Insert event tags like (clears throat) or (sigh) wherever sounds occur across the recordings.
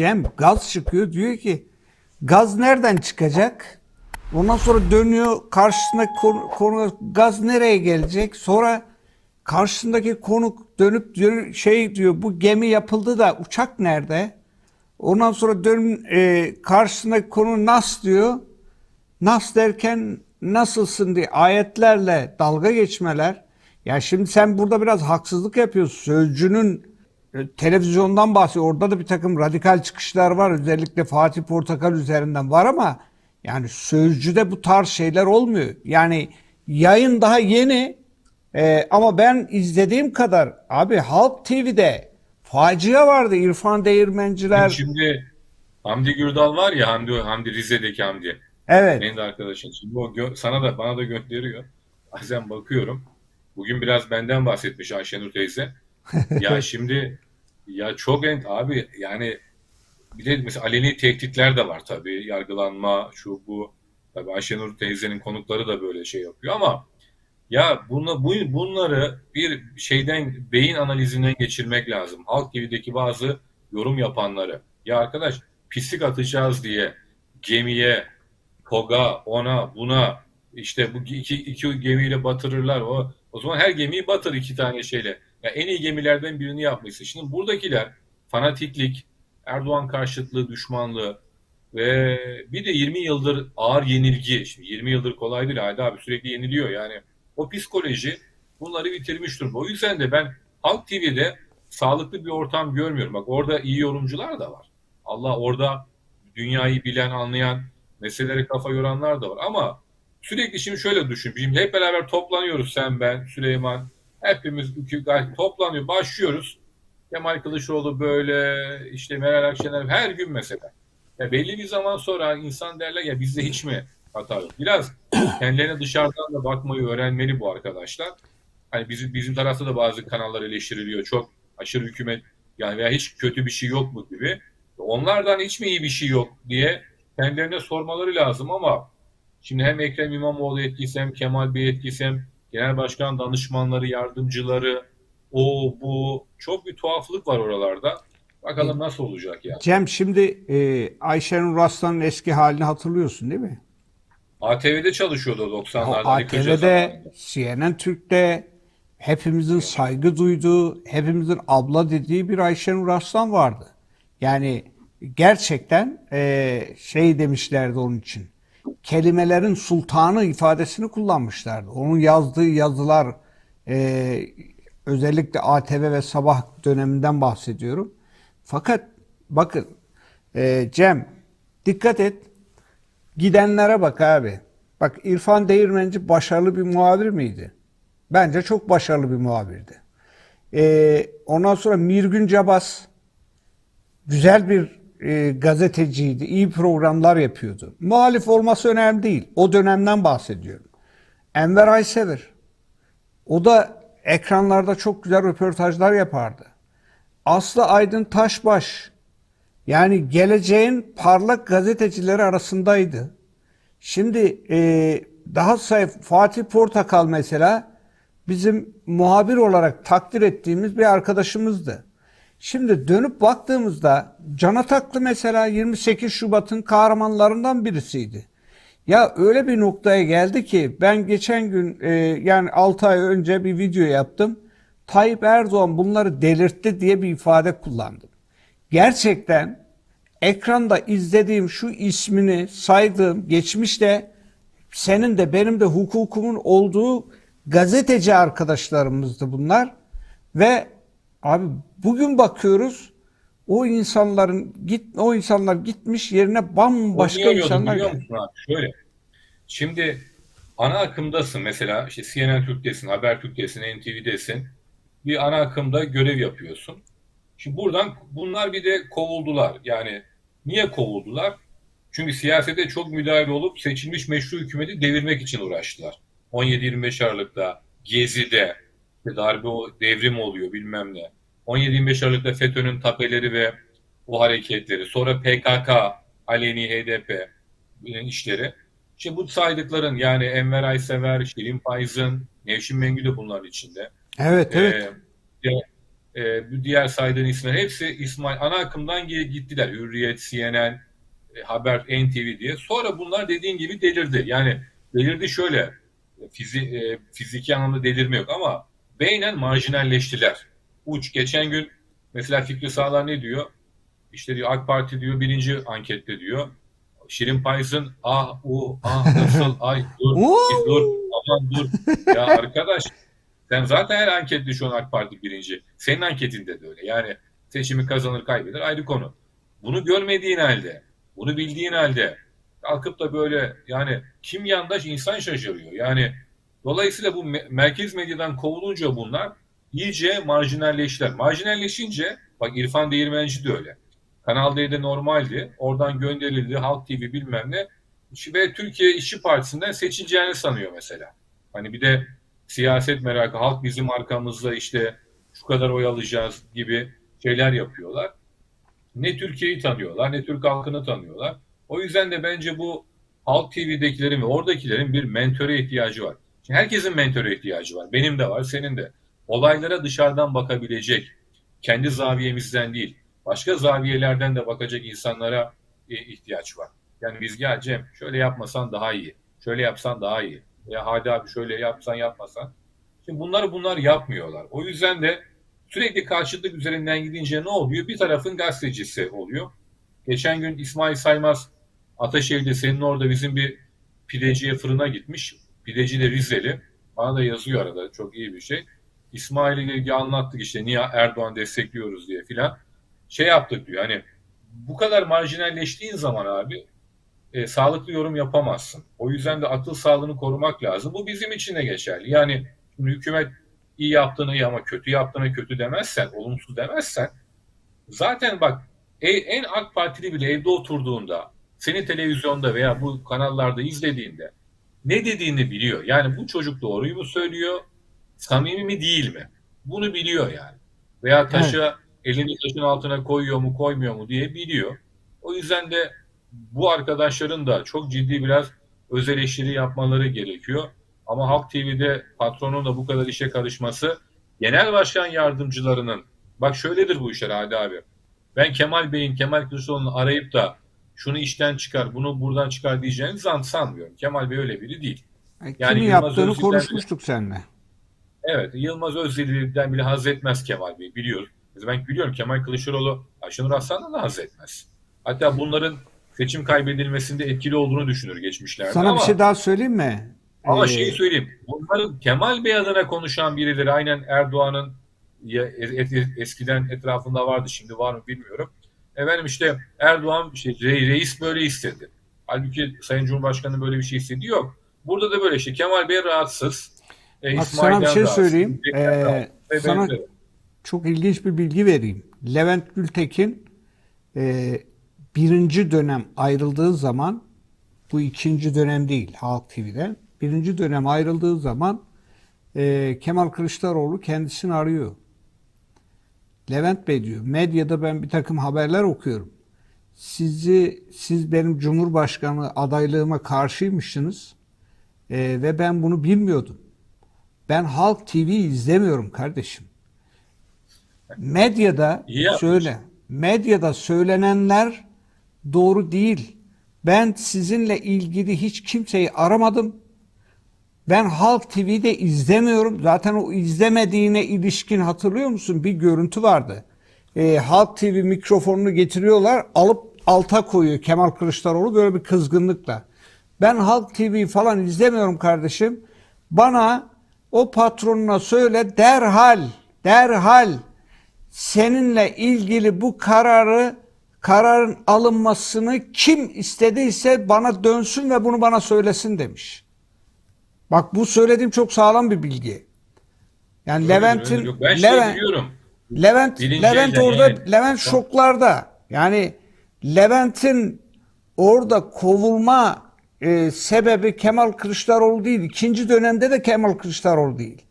Cem gaz çıkıyor diyor ki gaz nereden çıkacak? Ondan sonra dönüyor karşısındaki konu, konu gaz nereye gelecek? Sonra karşısındaki konuk dönüp diyor, şey diyor bu gemi yapıldı da uçak nerede? Ondan sonra dön e, karşısındaki konu nas diyor. Nas derken nasılsın diye ayetlerle dalga geçmeler. Ya şimdi sen burada biraz haksızlık yapıyorsun. Sözcünün televizyondan bahsediyor. Orada da bir takım radikal çıkışlar var. Özellikle Fatih Portakal üzerinden var ama yani sözcüde bu tarz şeyler olmuyor. Yani yayın daha yeni e, ama ben izlediğim kadar abi Halk TV'de facia vardı. İrfan Değirmenciler. Şimdi Hamdi Gürdal var ya Hamdi, Hamdi Rize'deki Hamdi. Evet. Benim de arkadaşım. Şimdi o sana da bana da gönderiyor. Bazen bakıyorum. Bugün biraz benden bahsetmiş Ayşenur teyze. Ya (laughs) şimdi ya çok en abi yani bir de mesela aleni tehditler de var tabii. Yargılanma şu bu. Tabii Ayşenur teyzenin konukları da böyle şey yapıyor ama ya bunu, bu, bunları bir şeyden beyin analizinden geçirmek lazım. Halk TV'deki bazı yorum yapanları. Ya arkadaş pislik atacağız diye gemiye, TOG'a, ona, buna işte bu iki, iki gemiyle batırırlar. O, o zaman her gemiyi batır iki tane şeyle. Ya en iyi gemilerden birini yapmışsın. Şimdi buradakiler fanatiklik, Erdoğan karşıtlığı, düşmanlığı ve bir de 20 yıldır ağır yenilgi. Şimdi 20 yıldır kolay değil Hadi abi sürekli yeniliyor yani. O psikoloji bunları bitirmiş durumda. O yüzden de ben Halk TV'de sağlıklı bir ortam görmüyorum. Bak orada iyi yorumcular da var. Allah orada dünyayı bilen, anlayan, meselelere kafa yoranlar da var. Ama sürekli şimdi şöyle düşün. Şimdi hep beraber toplanıyoruz sen, ben, Süleyman. Hepimiz toplanıyor, başlıyoruz. Kemal Kılıçdaroğlu böyle, işte Meral Akşener her gün mesela. Ya belli bir zaman sonra insan derler ya bizde hiç mi hata yok? Biraz (clears throat) kendilerine dışarıdan da bakmayı öğrenmeli bu arkadaşlar. Hani bizim bizim tarafta da bazı kanallar eleştiriliyor. Çok aşırı hükümet yani veya hiç kötü bir şey yok mu gibi. Onlardan hiç mi iyi bir şey yok diye kendilerine sormaları lazım ama şimdi hem Ekrem İmamoğlu etkisi hem Kemal Bey etkisi hem genel başkan danışmanları, yardımcıları o bu çok bir tuhaflık var oralarda. Bakalım nasıl olacak ya. Cem şimdi e, Ayşenur Aslan'ın eski halini hatırlıyorsun değil mi? ATV'de çalışıyordu o O 90'larda. Ali Kırca ATV'de. CNN Türk'te hepimizin saygı duyduğu, hepimizin abla dediği bir Ayşenur Aslan vardı. Yani gerçekten e, şey demişlerdi onun için. Kelimelerin sultanı ifadesini kullanmışlardı. Onun yazdığı yazılar e, özellikle ATV ve Sabah döneminden bahsediyorum. Fakat bakın e, Cem dikkat et Gidenlere bak abi. Bak İrfan Değirmenci başarılı bir muhabir miydi? Bence çok başarılı bir muhabirdi. Ee, ondan sonra Mirgün Cabas güzel bir e, gazeteciydi. iyi programlar yapıyordu. Muhalif olması önemli değil. O dönemden bahsediyorum. Enver Aysever. O da ekranlarda çok güzel röportajlar yapardı. Aslı Aydın Taşbaş yani geleceğin parlak gazetecileri arasındaydı. Şimdi e, daha say Fatih Portakal mesela bizim muhabir olarak takdir ettiğimiz bir arkadaşımızdı. Şimdi dönüp baktığımızda Can Ataklı mesela 28 Şubat'ın kahramanlarından birisiydi. Ya öyle bir noktaya geldi ki ben geçen gün e, yani 6 ay önce bir video yaptım. Tayyip Erdoğan bunları delirtti diye bir ifade kullandım. Gerçekten ekranda izlediğim şu ismini saydığım geçmişte senin de benim de hukukumun olduğu gazeteci arkadaşlarımızdı bunlar ve abi bugün bakıyoruz o insanların git o insanlar gitmiş yerine bambaşka insanlar biliyor musun abi? Şöyle. Şimdi ana akımdasın mesela işte CNN Türk'tesin, Habertürk'tesin, NTV'desin. Bir ana akımda görev yapıyorsun. Şimdi buradan bunlar bir de kovuldular. Yani niye kovuldular? Çünkü siyasete çok müdahale olup seçilmiş meşru hükümeti devirmek için uğraştılar. 17-25 Aralık'ta, Gezi'de, darbe devrim oluyor bilmem ne. 17-25 Aralık'ta FETÖ'nün tapeleri ve o hareketleri. Sonra PKK, aleni HDP'nin işleri. Şimdi bu saydıkların yani Enver Aysever, Şirin Fayz'ın, Nevşin Mengü de bunların içinde. Evet evet. Ee, e, bu diğer saydığın isimler hepsi İsmail ana akımdan gi- gittiler. Hürriyet, CNN, e, Haber, NTV diye. Sonra bunlar dediğin gibi delirdi. Yani delirdi şöyle fizi, e, fiziki anlamda delirme yok ama beynen marjinalleştiler. Uç geçen gün mesela Fikri Sağlar ne diyor? İşte diyor AK Parti diyor birinci ankette diyor. Şirin Pays'ın ah u ah nasıl ay dur dur aman dur. Ya arkadaş sen zaten her ankette şu an AK Parti birinci. Senin anketinde de öyle. Yani seçimi kazanır kaybeder ayrı konu. Bunu görmediğin halde, bunu bildiğin halde kalkıp da böyle yani kim yandaş insan şaşırıyor. Yani dolayısıyla bu me- merkez medyadan kovulunca bunlar iyice marjinalleştiler. Marjinalleşince bak İrfan Değirmenci de öyle. Kanal D'de normaldi. Oradan gönderildi. Halk TV bilmem ne. Ve Türkiye İşçi Partisi'nden seçileceğini sanıyor mesela. Hani bir de siyaset merakı, halk bizim arkamızda işte şu kadar oy alacağız gibi şeyler yapıyorlar. Ne Türkiye'yi tanıyorlar, ne Türk halkını tanıyorlar. O yüzden de bence bu Halk TV'dekilerin ve oradakilerin bir mentöre ihtiyacı var. Şimdi herkesin mentöre ihtiyacı var. Benim de var, senin de. Olaylara dışarıdan bakabilecek, kendi zaviyemizden değil, başka zaviyelerden de bakacak insanlara e, ihtiyaç var. Yani biz gel Cem şöyle yapmasan daha iyi, şöyle yapsan daha iyi. Ya hadi abi şöyle yapsan yapmasan. Şimdi bunları bunlar yapmıyorlar. O yüzden de sürekli karşıtlık üzerinden gidince ne oluyor? Bir tarafın gazetecisi oluyor. Geçen gün İsmail Saymaz Ataşehir'de senin orada bizim bir pideciye fırına gitmiş. Pideci de Rizeli. Bana da yazıyor arada. Çok iyi bir şey. İsmail ile ilgili anlattık işte niye Erdoğan destekliyoruz diye filan. Şey yaptık diyor hani bu kadar marjinalleştiğin zaman abi e, sağlıklı yorum yapamazsın. O yüzden de akıl sağlığını korumak lazım. Bu bizim için de geçerli. Yani şimdi hükümet iyi yaptığını iyi ama kötü yaptığını kötü demezsen, olumsuz demezsen zaten bak e- en AK Partili bile evde oturduğunda seni televizyonda veya bu kanallarda izlediğinde ne dediğini biliyor. Yani bu çocuk doğruyu mu söylüyor, samimi mi değil mi? Bunu biliyor yani. Veya taşı elini taşın altına koyuyor mu koymuyor mu diye biliyor. O yüzden de bu arkadaşların da çok ciddi biraz öz eleştiri yapmaları gerekiyor. Ama Halk TV'de patronun da bu kadar işe karışması genel başkan yardımcılarının bak şöyledir bu işler Hadi abi. Ben Kemal Bey'in Kemal Kılıçdaroğlu'nu arayıp da şunu işten çıkar, bunu buradan çıkar diyeceğini zan sanmıyorum. Kemal Bey öyle biri değil. Yani kimin Yılmaz yaptığını Özil'den konuşmuştuk seninle. Evet, Yılmaz Özdil'den bile haz etmez Kemal Bey, biliyoruz. Ben biliyorum Kemal Kılıçdaroğlu Ayşenur Aslan'dan da haz etmez. Hatta bunların seçim kaybedilmesinde etkili olduğunu düşünür geçmişlerde Sana ama, bir şey daha söyleyeyim mi? ama Ee, şeyi söyleyeyim. Bunların Kemal Bey adına konuşan birileri aynen Erdoğan'ın eskiden etrafında vardı şimdi var mı bilmiyorum. Efendim işte Erdoğan işte re- reis böyle istedi. Halbuki Sayın Cumhurbaşkanı böyle bir şey istedi yok. Burada da böyle işte Kemal Bey rahatsız. E, Bak sana bir şey söyleyeyim. Zeki'den Ee, sana çok ilginç bir bilgi vereyim. Levent Gültekin e, birinci dönem ayrıldığı zaman bu ikinci dönem değil Halk TV'den. Birinci dönem ayrıldığı zaman e, Kemal Kılıçdaroğlu kendisini arıyor. Levent Bey diyor medyada ben bir takım haberler okuyorum. Sizi siz benim Cumhurbaşkanı adaylığıma karşıymışsınız E, ve ben bunu bilmiyordum. Ben Halk TV izlemiyorum kardeşim. Medyada İyi söyle. Medyada söylenenler doğru değil. Ben sizinle ilgili hiç kimseyi aramadım. Ben Halk TV'de izlemiyorum. Zaten o izlemediğine ilişkin hatırlıyor musun? Bir görüntü vardı. Ee, Halk TV mikrofonunu getiriyorlar, alıp alta koyuyor Kemal Kılıçdaroğlu böyle bir kızgınlıkla. Ben Halk TV falan izlemiyorum kardeşim. Bana o patronuna söyle derhal, derhal seninle ilgili bu kararı kararın alınmasını kim istediyse bana dönsün ve bunu bana söylesin demiş. Bak bu söylediğim çok sağlam bir bilgi. Yani Levent'in şey Levent, biliyorum. Levent Birinci Levent elden orada yani. Levent şoklarda. Yani Levent'in orada kovulma e, sebebi Kemal Kılıçdaroğlu değil. İkinci dönemde de Kemal Kılıçdaroğlu değil.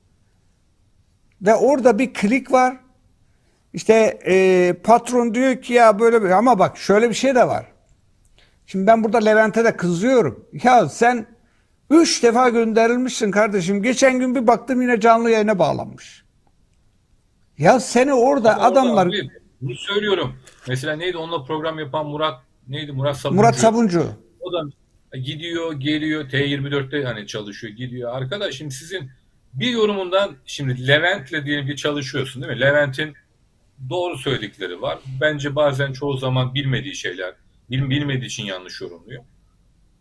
Ve orada bir klik var. İşte e, patron diyor ki ya böyle bir ama bak şöyle bir şey de var. Şimdi ben burada Levent'e de kızıyorum. Ya sen üç defa gönderilmişsin kardeşim. Geçen gün bir baktım yine canlı yayına bağlanmış. Ya seni orada Ama orada adamlar abi, bunu söylüyorum. Mesela neydi onunla program yapan Murat neydi Murat Sabuncu. Murat Sabuncu. O da gidiyor geliyor T24'te hani çalışıyor gidiyor. Arkadaş şimdi sizin bir yorumundan şimdi Levent'le diyelim ki çalışıyorsun değil mi? Levent'in doğru söyledikleri var. Bence bazen çoğu zaman bilmediği şeyler, bil- bilmediği için yanlış yorumluyor.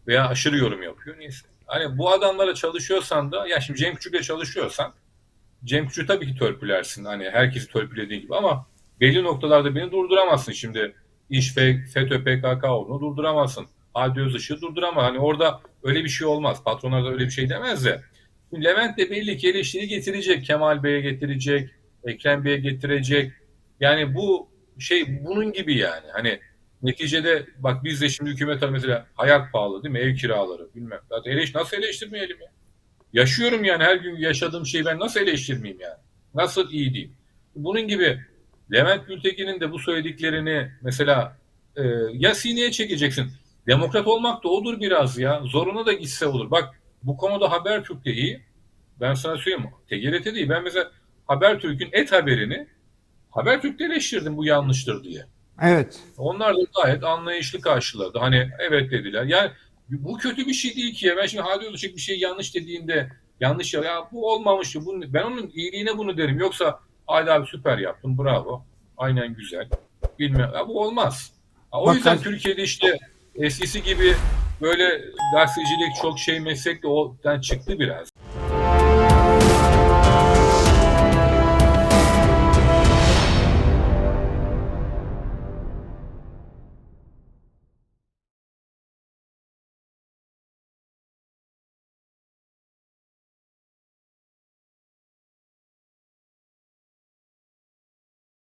Veya aşırı yorum yapıyor. Neyse. Hani bu adamlara çalışıyorsan da ya şimdi Cem Küçük'le çalışıyorsan Cem Küçük'ü tabii ki törpülersin. Hani herkesi törpülediğin gibi ama belli noktalarda beni durduramazsın şimdi. İş ve FETÖ PKK olduğunu durduramazsın. Hadi Özışık'ı durduramaz. Hani orada öyle bir şey olmaz. Patronlar da öyle bir şey demez de. Şimdi Levent de belli ki eleştiri getirecek. Kemal Bey'e getirecek. Ekrem Bey'e getirecek. Yani bu şey bunun gibi yani. Hani neticede bak biz de şimdi hükümet mesela hayat pahalı değil mi? Ev kiraları bilmem. Zaten eleş, nasıl eleştirmeyelim ya? Yaşıyorum yani her gün yaşadığım şeyi ben nasıl eleştirmeyeyim yani? Nasıl iyi diyeyim? Bunun gibi Levent Gültekin'in de bu söylediklerini mesela e, ya sineye çekeceksin. Demokrat olmak da odur biraz ya. Zoruna da gitse olur. Bak bu konuda Habertürk de iyi. Ben sana söyleyeyim. TGRT değil. Ben mesela Habertürk'ün et haberini Habertürk'te eleştirdim bu yanlıştır diye. Evet. Onlar da gayet anlayışlı karşıladı. Hani evet dediler. Yani bu kötü bir şey değil ki ya. Ben şimdi Hadi Özışık bir şey yanlış dediğinde yanlış ya, ya bu olmamış. Bu, ben onun iyiliğine bunu derim. Yoksa Hadi abi süper yaptın bravo. Aynen güzel. Bilmem. Ya bu olmaz. O Bak- yüzden Türkiye'de işte eskisi gibi böyle gazetecilik çok şey meslek de o çıktı biraz.